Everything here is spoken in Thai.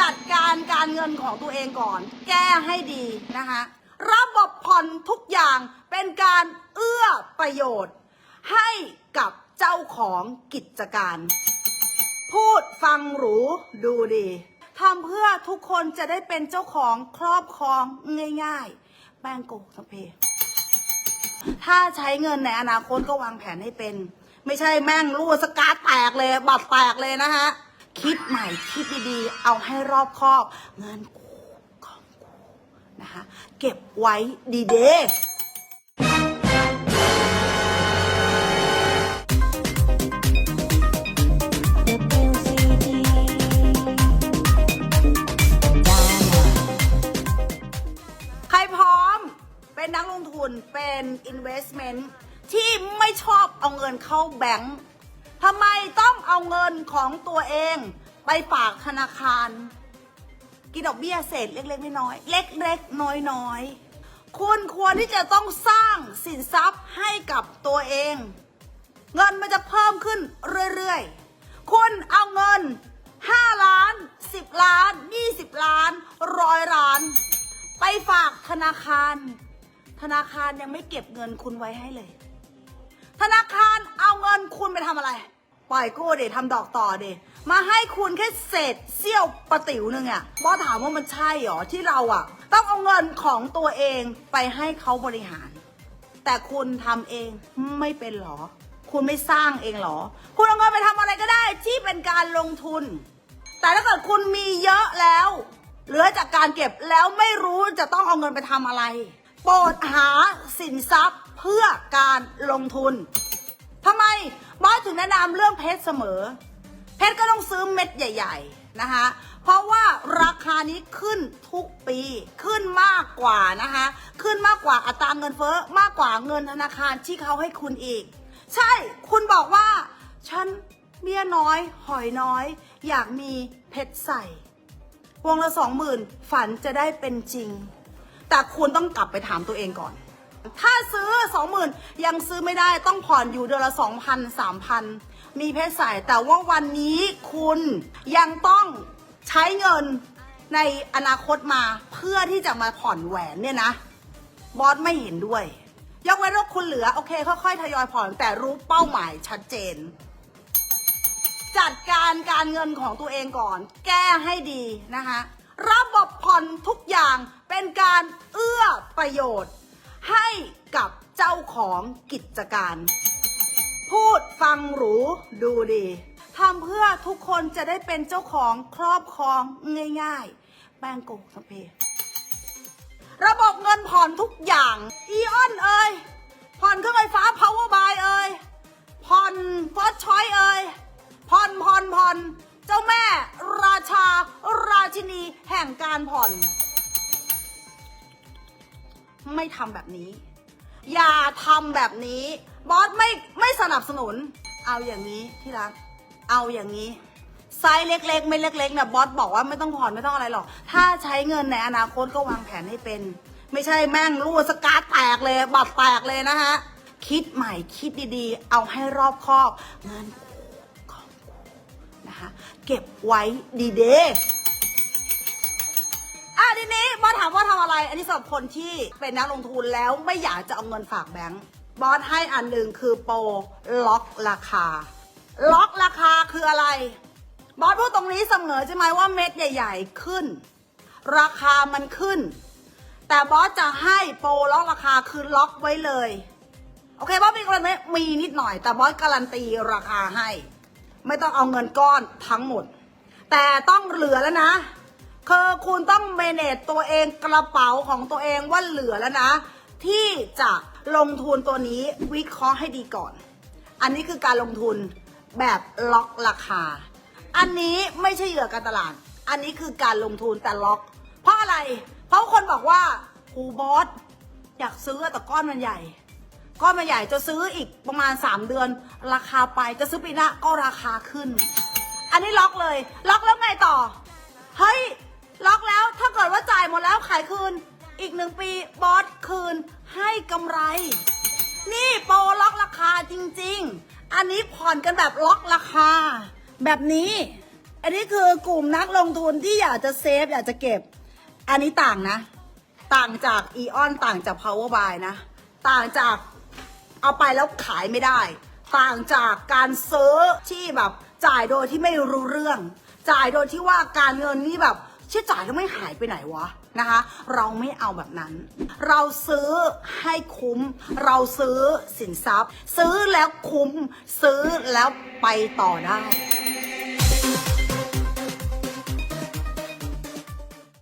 จัดการการเงินของตัวเองก่อน แก้ให้ดีนะคะ ระบบผ่อนทุกอย่างเป็นการเอื้อประโยชน์ ให้กับเจ้าของกิจการ พูดฟังหรูดูดีทำเพื่อทุกคนจะได้เป็นเจ้าของครอบครองง่ายๆแป้งโกสเปถ้าใช้เงินในอนาคตก็วางแผนให้เป็น ไม่ใช่แม่งรูดสกาดแตกเลย บัตรแตกเลยนะฮะ คิดใหม่คิดดีๆ เอาให้รอบคอบ เงินกู้กองกูนะคะเก็บไว้ดีเดใครพร้อมเป็นนักลงทุนเป็น investment ที่ไม่ชอบเอาเงินเข้าแบงค์ ทำไมต้องเอาเงินของตัวเองไปฝากธนาคาร กินดอกเบี้ยเศษเล็กๆน้อยๆเล็กๆน้อยๆคุณควรที่จะต้องสร้างสินทรัพย์ให้กับตัวเอง เงินมันจะเพิ่มขึ้นเรื่อยๆ คุณเอาเงิน 5 ล้าน 10 ล้าน 20 ล้านร้อยล้าน ไปฝากธนาคาร ธนาคารยังไม่เก็บเงินคุณไว้ให้เลย ธนาคารเอาเงินคุณไปทำอะไร ปล่อยกู้เดทำดอกต่อเดมาให้คุณแค่เศษเสี้ยวประติ๋วหนึ่งอะบอสถามว่ามันใช่หรอที่เราอะต้องเอาเงินของตัวเองไปให้เขาบริหาร แต่คุณทำเองไม่เป็นหรอ คุณไม่สร้างเองหรอ คุณเอาเงินไปทำอะไรก็ได้ที่เป็นการลงทุน แต่ถ้าเกิดคุณมีเยอะแล้ว เหลือจากการเก็บแล้วไม่รู้จะต้องเอาเงินไปทำอะไร โปรดหาสินทรัพย์ เพื่อการลงทุนทำไมบอสถึงแนะนำเรื่องเพชรเสมอ เพชรก็ต้องซื้อเม็ดใหญ่ ๆ นะคะเพราะว่าราคานี้ขึ้นทุกปีขึ้นมากกว่านะคะ ขึ้นมากกว่าอัตราเงินเฟ้อมากกว่าเงินธนาคารที่เขาให้คุณอีก ใช่คุณบอกว่า ฉันเบี้ยน้อย หอยน้อย อยากมีเพชรใส่ วงละสองหมื่นฝันจะได้เป็นจริง แต่คุณต้องกลับไปถามตัวเองก่อน ถ้าซื้อสองหมื่นยังซื้อไม่ได้ต้องผ่อนอยู่เดือนละสองพันสามพันมีเพชรใส่แต่ว่าวันนี้คุณยังต้องใช้เงินในอนาคตมาเพื่อที่จะมาผ่อนแหวนเนี่ยนะ บอสไม่เห็นด้วย ยกเว้นว่าคุณเหลือ โอเคค่อยๆทยอยผ่อนแต่รู้เป้าหมายชัดเจน จัดการการเงินของตัวเองก่อน แก้ให้ดีนะคะระบบผ่อนทุกอย่างเป็นการเอื้อประโยชน์ ให้กับเจ้าของกิจการ พูดฟังหรูดูดีทำเพื่อทุกคนจะได้เป็นเจ้าของครอบครองง่ายๆแป้งโกสเปย์ระบบเงินผ่อนทุกอย่างอีออนเอ่ยผ่อนเครื่องไฟฟ้า power buy เอ่ยผ่อนฟอสชอยเอ่ยผ่อนผ่อนผ่อนเจ้าแม่ราชาราชินีแห่งการผ่อน ไม่ทำแบบนี้ อย่าทำแบบนี้ บอสไม่ไม่สนับสนุน เอาอย่างนี้ที่รัก เอาอย่างนี้ไซส์เล็ก ๆ ไม่เล็กๆนะบอสบอกว่าไม่ต้องผ่อนไม่ต้องอะไรหรอก ถ้าใช้เงินในอนาคตก็วางแผนให้เป็น ไม่ใช่แม่งรูดสกาดแตกเลยบัตรแตกเลยนะฮะคิดใหม่คิดดีๆ เอาให้รอบคอบเงินกู้กองกูนะคะ เก็บไว้ดีเด อะทีนี้บอสถามว่าทำอะไร อันนี้สำหรับคนที่เป็นนักลงทุนแล้วไม่อยากจะเอาเงินฝากแบงก์บอสให้อันหนึ่งคือโปรล็อกราคา ล็อกราคาคืออะไร บอสพูดตรงนี้เสมอใช่ไหมว่าเม็ดใหญ่ ๆ ขึ้น ราคามันขึ้น แต่บอสจะให้โปรล็อกราคาคือล็อกไว้เลย โอเคบอสมีกรณีมีนิดหน่อย แต่บอสการันตีราคาให้ ไม่ต้องเอาเงินก้อนทั้งหมด แต่ต้องเหลือแล้วนะ คือคุณต้องเมเนจตัวเองกระเป๋าของตัวเองว่าเหลือแล้วนะ ที่จะลงทุนตัวนี้วิเคราะห์ให้ดีก่อน อันนี้คือการลงทุนแบบล็อกราคา อันนี้ไม่ใช่เหยื่อการตลาด อันนี้คือการลงทุนแต่ล็อก เพราะอะไร เพราะคนบอกว่าหูบอสอยากซื้อแต่ก้อนมันใหญ่ ก้อนมันใหญ่จะซื้ออีกประมาณ 3 เดือน ราคาไปจะซื้อปีหน้าก็ราคาขึ้น อันนี้ล็อกเลย ล็อกแล้วไงต่อ เฮ้ย ล็อกแล้วถ้าเกิดว่าจ่ายหมดแล้วขายคืน อีกหนึ่งปีบอสคืนให้กำไร นี่โปรล็อกราคาจริง ๆ อันนี้ผ่อนกันแบบล็อกราคา แบบนี้ อันนี้คือกลุ่มนักลงทุนที่อยากจะเซฟอยากจะเก็บ อันนี้ต่างนะ ต่างจากอีออนต่างจาก power buy นะ ต่างจากเอาไปแล้วขายไม่ได้ ต่างจากการซื้อที่แบบจ่ายโดยที่ไม่รู้เรื่อง จ่ายโดยที่ว่าการเงินนี่แบบ เชื่อจ่ายแล้วไม่หายไปไหนวะนะคะ เราไม่เอาแบบนั้น เราซื้อให้คุ้ม เราซื้อสินทรัพย์ ซื้อแล้วคุ้ม ซื้อแล้วไปต่อได้